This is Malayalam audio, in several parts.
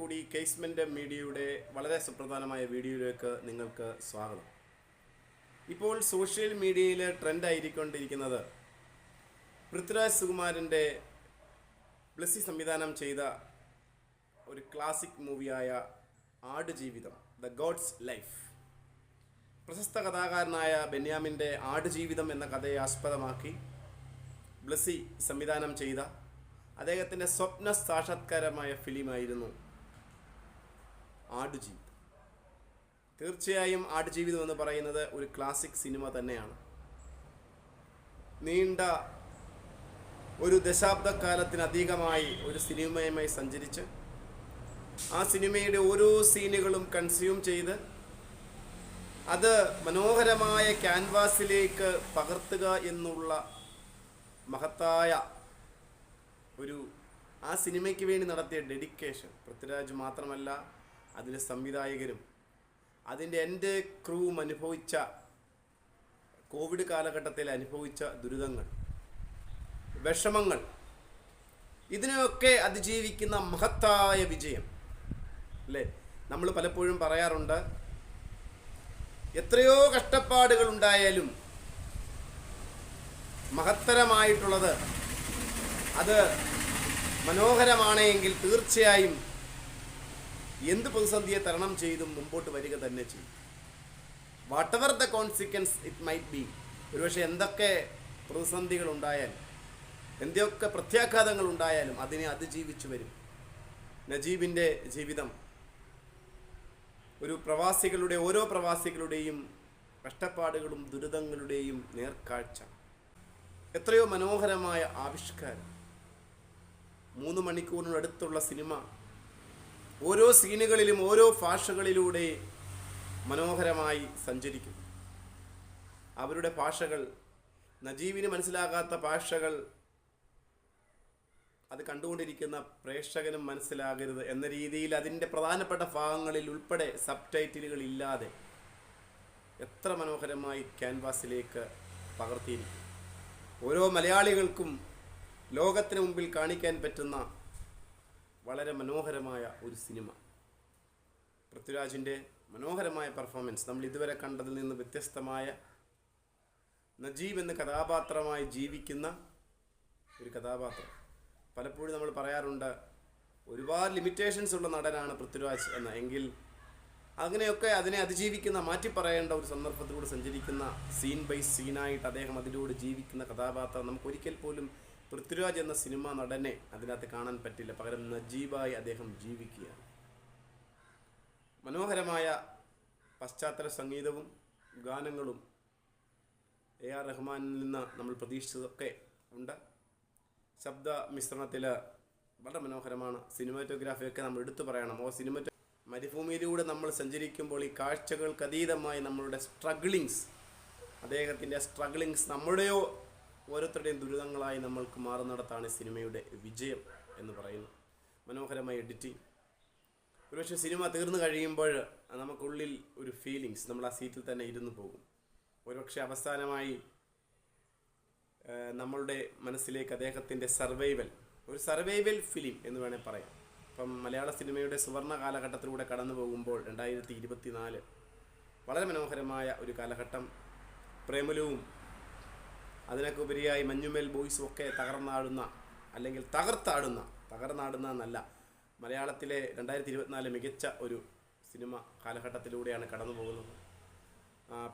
കൂടി കേസ്മെന്റ് മീഡിയയുടെ വളരെ സുപ്രധാനമായ വീഡിയോയിലേക്ക് നിങ്ങൾക്ക് സ്വാഗതം. ഇപ്പോൾ സോഷ്യൽ മീഡിയയിൽ ട്രെൻഡായിരിക്കൊണ്ടിരിക്കുന്നത് പൃഥ്വിരാജ് സുകുമാരന്റെ ബ്ലസ്സി സംവിധാനം ചെയ്ത ഒരു ക്ലാസിക് മൂവിയായ ആടുജീവിതം ദ ഗോഡ്സ് ലൈഫ് പ്രശസ്ത കഥാകാരനായ ബെന്യാമിന്റെ ആടുജീവിതം എന്ന കഥയെ ആസ്പദമാക്കി ബ്ലസ്സി സംവിധാനം ചെയ്ത അദ്ദേഹത്തിന്റെ സ്വപ്ന സാക്ഷാത്കാരമായ ഫിലിമായിരുന്നു ആടുജീവിതം. തീർച്ചയായും ആടുജീവിതം എന്ന് പറയുന്നത് ഒരു ക്ലാസിക് സിനിമ തന്നെയാണ്. നീണ്ട ഒരു ദശാബ്ദക്കാലത്തിനധികമായി ഒരു സിനിമയുമായി സഞ്ചരിച്ച് ആ സിനിമയുടെ ഓരോ സീനുകളും കൺസ്യൂം ചെയ്ത് അത് മനോഹരമായ ക്യാൻവാസിലേക്ക് പകർത്തുക എന്നുള്ള മഹത്തായ ഒരു ആ സിനിമയ്ക്ക് വേണ്ടി നടത്തിയ ഡെഡിക്കേഷൻ പൃഥ്വിരാജ് മാത്രമല്ല അതിലെ സംവിധായകരും അതിന്റെ എന്റെ ക്രൂവും അനുഭവിച്ച കോവിഡ് കാലഘട്ടത്തിൽ അനുഭവിച്ച ദുരിതങ്ങൾ വിഷമങ്ങൾ ഇതിനെയൊക്കെ അതിജീവിക്കുന്ന മഹത്തായ വിജയം അല്ലേ? നമ്മൾ പലപ്പോഴും പറയാറുണ്ട് എത്രയോ കഷ്ടപ്പാടുകൾ ഉണ്ടായാലും മഹത്തരമായിട്ടുള്ളത് അത് മനോഹരമാണെങ്കിൽ തീർച്ചയായും എന്ത് പ്രതിസന്ധിയെ തരണം ചെയ്തും മുമ്പോട്ട് വരിക തന്നെ ചെയ്യും. Whatever the consequence it might be ഒരുപക്ഷെ എന്തൊക്കെ പ്രതിസന്ധികൾ ഉണ്ടായാലും എന്തൊക്കെ പ്രത്യാഘാതങ്ങൾ ഉണ്ടായാലും അതിനെ അതിജീവിച്ചു വരും. നജീബിന്റെ ജീവിതം ഒരു പ്രവാസികളുടെ ഓരോ പ്രവാസികളുടെയും കഷ്ടപ്പാടുകളും ദുരിതങ്ങളുടെയും നേർക്കാഴ്ച. എത്രയോ മനോഹരമായ ആവിഷ്കാരം. മൂന്ന് മണിക്കൂറിനടുത്തുള്ള സിനിമ ഓരോ സീനുകളിലും ഓരോ ഭാഷകളിലൂടെ മനോഹരമായി സഞ്ചരിക്കും. അവരുടെ ഭാഷകൾ നജീബിന് മനസ്സിലാകാത്ത ഭാഷകൾ അത് കണ്ടുകൊണ്ടിരിക്കുന്ന പ്രേക്ഷകനും മനസ്സിലാകരുത് എന്ന രീതിയിൽ അതിന്റെ പ്രധാനപ്പെട്ട ഭാഗങ്ങളിൽ ഉൾപ്പെടെ സബ് ടൈറ്റിലുകൾ ഇല്ലാതെ എത്ര മനോഹരമായി ക്യാൻവാസിലേക്ക് പകർത്തിയിരിക്കും. ഓരോ മലയാളികൾക്കും ലോകത്തിന് മുമ്പിൽ കാണിക്കാൻ പറ്റുന്ന വളരെ മനോഹരമായ ഒരു സിനിമ. പൃഥ്വിരാജിന്റെ മനോഹരമായ പെർഫോമൻസ് നമ്മൾ ഇതുവരെ കണ്ടതിൽ നിന്ന് വ്യത്യസ്തമായ നജീബ് എന്ന കഥാപാത്രമായി ജീവിക്കുന്ന ഒരു കഥാപാത്രം. പലപ്പോഴും നമ്മൾ പറയാറുണ്ട് ഒരുപാട് ലിമിറ്റേഷൻസ് ഉള്ള നടനാണ് പൃഥ്വിരാജ് എന്ന്. എങ്കിൽ അങ്ങനെയൊക്കെ അതിനെ അതിജീവിക്കുന്ന മാറ്റി പറയേണ്ട ഒരു സന്ദർഭത്തിലൂടെ സഞ്ചരിക്കുന്ന സീൻ ബൈ സീനായിട്ട് അദ്ദേഹം അതിലൂടെ ജീവിക്കുന്ന കഥാപാത്രം നമുക്ക് ഒരിക്കൽ പോലും പൃഥ്വിരാജ് എന്ന സിനിമ നടനെ അതിനകത്ത് കാണാൻ പറ്റില്ല. പകരം നജീബായി അദ്ദേഹം ജീവിക്കുകയാണ്. മനോഹരമായ പശ്ചാത്തല സംഗീതവും ഗാനങ്ങളും എ ആർ റഹ്മാനിൽ നിന്ന് നമ്മൾ പ്രതീക്ഷിച്ചതൊക്കെ ഉണ്ട്. ശബ്ദ മിശ്രണത്തിൽ വളരെ മനോഹരമാണ്. സിനിമാറ്റോഗ്രാഫിയൊക്കെ നമ്മൾ എടുത്തു പറയണം. ഓ സിനിമാറ്റോ മരുഭൂമിയിലൂടെ നമ്മൾ സഞ്ചരിക്കുമ്പോൾ ഈ കാഴ്ചകൾക്കതീതമായി നമ്മളുടെ സ്ട്രഗ്ലിങ്സ് അദ്ദേഹത്തിന്റെ സ്ട്രഗ്ലിങ്സ് നമ്മുടെയോ ഓരോരുത്തരുടെയും ദുരിതങ്ങളായി നമ്മൾക്ക് മാറുന്നിടത്താണ് സിനിമയുടെ വിജയം എന്ന് പറയുന്നത് മനോഹരമായ എഡിറ്റിംഗ് ഒരുപക്ഷെ സിനിമ തീർന്നു കഴിയുമ്പോൾ നമുക്കുള്ളിൽ ഒരു ഫീലിങ്സ് നമ്മൾ ആ സീറ്റിൽ തന്നെ ഇരുന്നു പോകും. ഒരുപക്ഷെ അവസാനമായി നമ്മളുടെ മനസ്സിലേക്ക് അദ്ദേഹത്തിന്റെ സർവൈവൽ ഒരു സർവൈവൽ ഫിലിം എന്ന് വേണേൽ പറയാം. ഇപ്പം മലയാള സിനിമയുടെ സുവർണ കാലഘട്ടത്തിലൂടെ കടന്നു പോകുമ്പോൾ രണ്ടായിരത്തി ഇരുപത്തി നാല് വളരെ മനോഹരമായ ഒരു കാലഘട്ടം. പ്രേമലവും അതിനൊക്കെ ഉപരിയായി മഞ്ഞുമേൽ ബോയ്സും ഒക്കെ തകർന്നാടുന്ന അല്ലെങ്കിൽ തകർത്താടുന്ന തകർന്നാടുന്ന എന്നല്ല മലയാളത്തിലെ രണ്ടായിരത്തി ഇരുപത്തിനാല് മികച്ച ഒരു സിനിമ കാലഘട്ടത്തിലൂടെയാണ് കടന്നു പോകുന്നത്.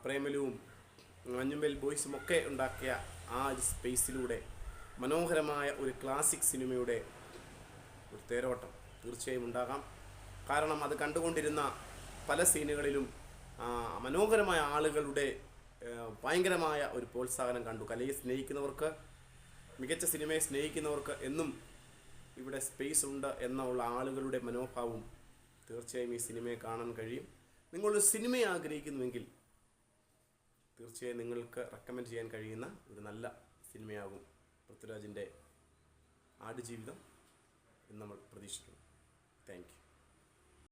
പ്രേമലുവും മഞ്ഞുമേൽ ബോയ്സും ഒക്കെ ഉണ്ടാക്കിയ ആ ഒരു സ്പേസിലൂടെ മനോഹരമായ ഒരു ക്ലാസിക് സിനിമയുടെ ഒരു തേരോട്ടം തീർച്ചയായും ഉണ്ടാകാം. കാരണം അത് കണ്ടുകൊണ്ടിരുന്ന പല സീനുകളിലും മനോഹരമായ ആളുകളുടെ ഭയങ്കരമായ ഒരു പ്രോത്സാഹനം കണ്ടു. കലയെ സ്നേഹിക്കുന്നവർക്ക് മികച്ച സിനിമയെ സ്നേഹിക്കുന്നവർക്ക് എന്നും ഇവിടെ സ്പേസ് ഉണ്ട് എന്നുള്ള ആളുകളുടെ മനോഭാവം തീർച്ചയായും ഈ സിനിമയെ കാണാൻ കഴിയും. നിങ്ങളൊരു സിനിമ ആഗ്രഹിക്കുന്നുവെങ്കിൽ തീർച്ചയായും നിങ്ങൾക്ക് റെക്കമെൻഡ് ചെയ്യാൻ കഴിയുന്ന ഒരു നല്ല സിനിമയാകും പൃഥ്വിരാജിന്റെ ആടുജീവിതം എന്ന് നമ്മൾ പ്രതീക്ഷിക്കുന്നു. Thank you